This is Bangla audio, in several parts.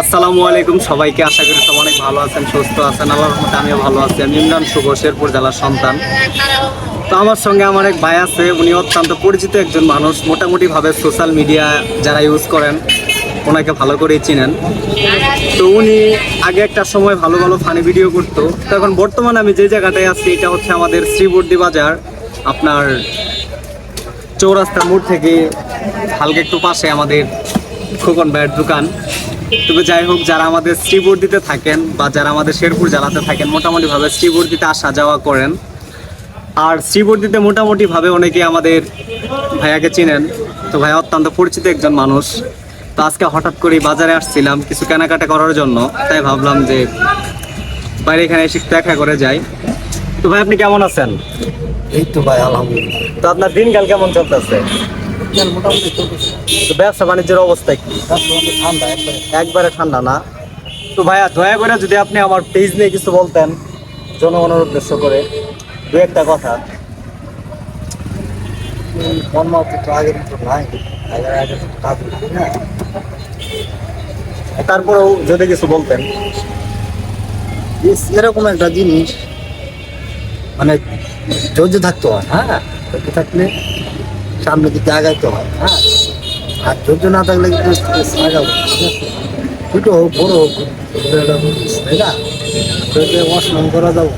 আসসালামু আলাইকুম, সবাইকে আশা করি সব অনেক ভালো আছেন, সুস্থ আছেন, আল্লাহর রহমতে আমিও ভালো আছি। আমি ইমরান শুভ, শেরপুর জেলার সন্তান। তো আমার সঙ্গে আমার এক ভাই আছে, উনি অত্যন্ত পরিচিত একজন মানুষ, মোটামুটিভাবে সোশ্যাল মিডিয়া যারা ইউজ করেন, ওনাকে ভালো করেই চিনেন। তো উনি আগে একটা সময় ভালো ভালো ফানি ভিডিও করতো, তো এখন বর্তমানে আমি যে জায়গাটায় আছি, এটা হচ্ছে আমাদের শ্রীবর্দী বাজার, আপনার চৌরাস্তা মোড় থেকে, হালকা একটু পাশে আমাদের খোকন ভাইয়ের দোকান। তবে যাই হোক যারা আমাদের শ্রীবর্দিতে থাকেন বা যারা আমাদের শেরপুর জেলাতে থাকেন মোটামুটিভাবে শ্রীবর্দিতে আসা যাওয়া করেন। আর শ্রীবর্দিতে মোটামুটিভাবে অনেকে আমাদের ভাইয়াকে চিনেন। তো ভাইয়া অত্যন্ত পরিচিত একজন মানুষ। তো আজকে হঠাৎ করে বাজারে আসছিলাম কিছু কেনাকাটা করার জন্য। তাই ভাবলাম যে বাইরে এখানে এসে দেখা করে যাই। তো ভাই আপনি কেমন আছেন? এই তো ভাই আলহামদুলিল্লাহ। তো আপনার দিনকাল কেমন চলতেছে? বিজ্ঞান মোটামুটি চলতেছে। তো ব্যবসা বাণিজ্যের অবস্থা কি? ঠান্ডা একবারে। ঠান্ডা না। তো ভাইয়া দয়া করে যদি আপনি আমার পেজ নিয়ে কিছু বলতেন জনগণের উদ্দেশ্য করে দু একটা কথা। তারপরেও যদি কিছু বলতেন। এরকম একটা জিনিস মানে ধৈর্য থাকতে হয়। হ্যাঁ ধৈর্য থাকলে সামনের দিকে আগাইতে হয় হ্যাঁ? আর ধৈর্য না থাকলে কিন্তু আগাবো আছে? হোক, বড় হোক তাই না? ধৈর্য করা যাব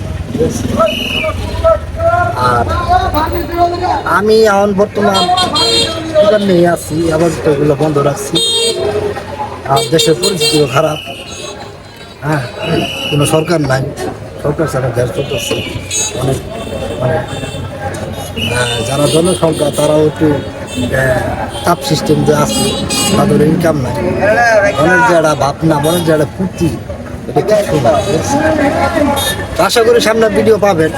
আর আমি এখন বর্তমান দোকান নিয়ে আছি আবার এগুলো বন্ধ রাখছি। আর দেশের পরিস্থিতিও খারাপ হ্যাঁ? কোনো সরকার নাই, সরকার ছাড়া দেশ চলতেছে। অনেক মানে যারা জনসংখ্যা, তারাও একটু চাপ সিস্টেম যে আছে, তাদের ইনকাম নাই। অনেক যারা ভাবনা অনেক যারা ফুর্তি আশা করি সামনে ভিডিও পাবেন।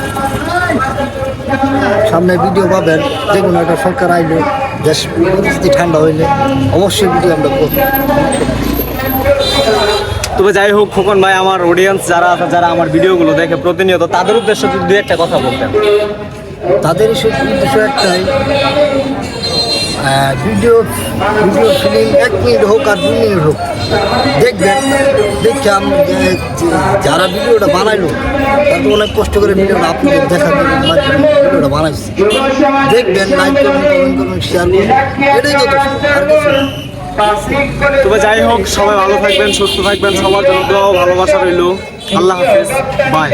সামনে ভিডিও পাবেন, যে কোনো একটা সরকার আইলে, দেশ পরিস্থিতি ঠান্ডা হইলে, অবশ্যই ভিডিও আমরা করব। তবে যাই হোক, খোকন ভাই, আমার অডিয়েন্স যারা যারা আমার ভিডিওগুলো দেখে প্রতিনিয়ত, তাদের উদ্দেশ্যে দু একটা কথা বলতেন। তাদের বিষয় একটাই ভিডিও ভিডিও ফিল্ম এক মিনিট হোক আর দুই মিনিট হোক, দেখবেন, দেখে যে- যারা ভিডিওটা বানাইলো, তারা তো অনেক কষ্ট করে ভিডিওটা আপনাদের জন্য ভিডিওটা বানাইছে। দেখবেন লাইক করবেন কমেন্ট করবেন শেয়ার করবেন এটাই না। তবে যাই হোক, সবাই ভালো থাকবেন, সুস্থ থাকবেন, সবার জন্য ভালোবাসা রইল। আল্লাহ হাফেজ বাই